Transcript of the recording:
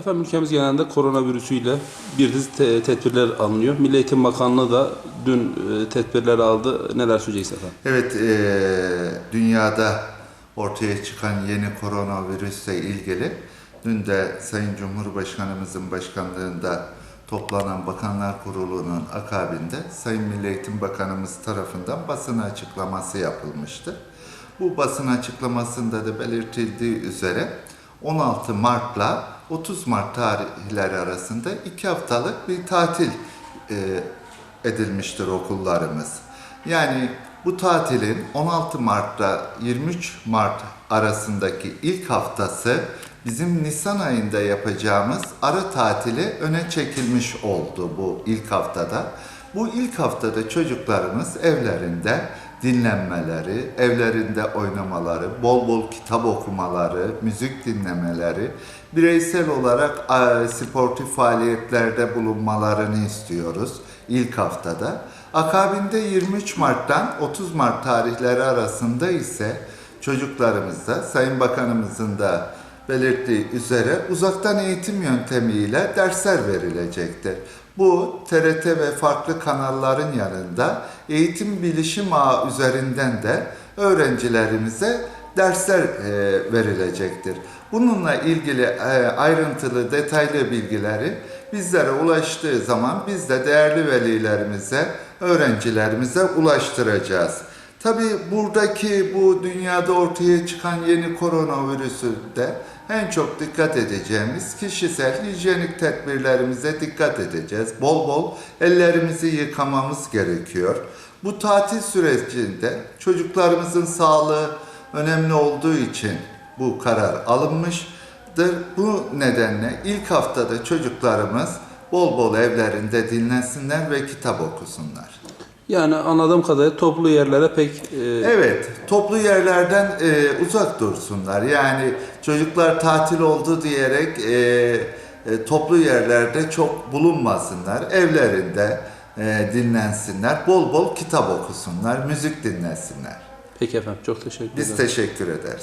Efendim ülkemiz genelinde koronavirüsüyle bir dizi te- tedbirler alınıyor. Milli Eğitim Bakanlığı da dün e, tedbirler aldı. Neler söyleyeceksiniz efendim? Evet, eee, dünyada ortaya çıkan yeni koronavirüsle ilgili dün de Sayın Cumhurbaşkanımızın başkanlığında toplanan Bakanlar Kurulu'nun akabinde Sayın Milli Eğitim Bakanımız tarafından basın açıklaması yapılmıştı. Bu basın açıklamasında da belirtildiği üzere 16 Mart'la 30 Mart tarihleri arasında iki haftalık bir tatil eee, edilmiştir okullarımız. Yani bu tatilin 16 Mart'ta 23 Mart arasındaki ilk haftası bizim Nisan ayında yapacağımız ara tatili öne çekilmiş oldu bu ilk haftada. Bu ilk haftada çocuklarımız evlerinde dinlenmeleri, evlerinde oynamaları, bol bol kitap okumaları, müzik dinlemeleri, bireysel olarak sportif faaliyetlerde bulunmalarını istiyoruz ilk haftada. Akabinde 23 Mart'tan 30 Mart tarihleri arasında ise çocuklarımızda Sayın Bakanımızın da belirttiği üzere uzaktan eğitim yöntemiyle dersler verilecektir. Bu TRT ve farklı kanalların yanında eğitim bilişim ağı üzerinden de öğrencilerimize dersler e, verilecektir. Bununla ilgili e, ayrıntılı detaylı bilgileri bizlere ulaştığı zaman biz de değerli velilerimize, öğrencilerimize ulaştıracağız. Tabii buradaki bu dünyada ortaya çıkan yeni koronavirüsü de en çok dikkat edeceğimiz kişisel hijyenik tedbirlerimize dikkat edeceğiz. Bol bol ellerimizi yıkamamız gerekiyor. Bu tatil sürecinde çocuklarımızın sağlığı önemli olduğu için bu karar alınmıştır. Bu nedenle ilk haftada çocuklarımız bol bol evlerinde dinlensinler ve kitap okusunlar. Yani anladığım kadarıyla toplu yerlere pek e, Evet, toplu yerlerden e, uzak dursunlar. Yani çocuklar tatil oldu diyerek e, e, toplu yerlerde çok bulunmasınlar. Evlerinde e, dinlensinler, bol bol kitap okusunlar, müzik dinlesinler. peki efendim çok teşekkür ederim. Biz teşekkür ederiz.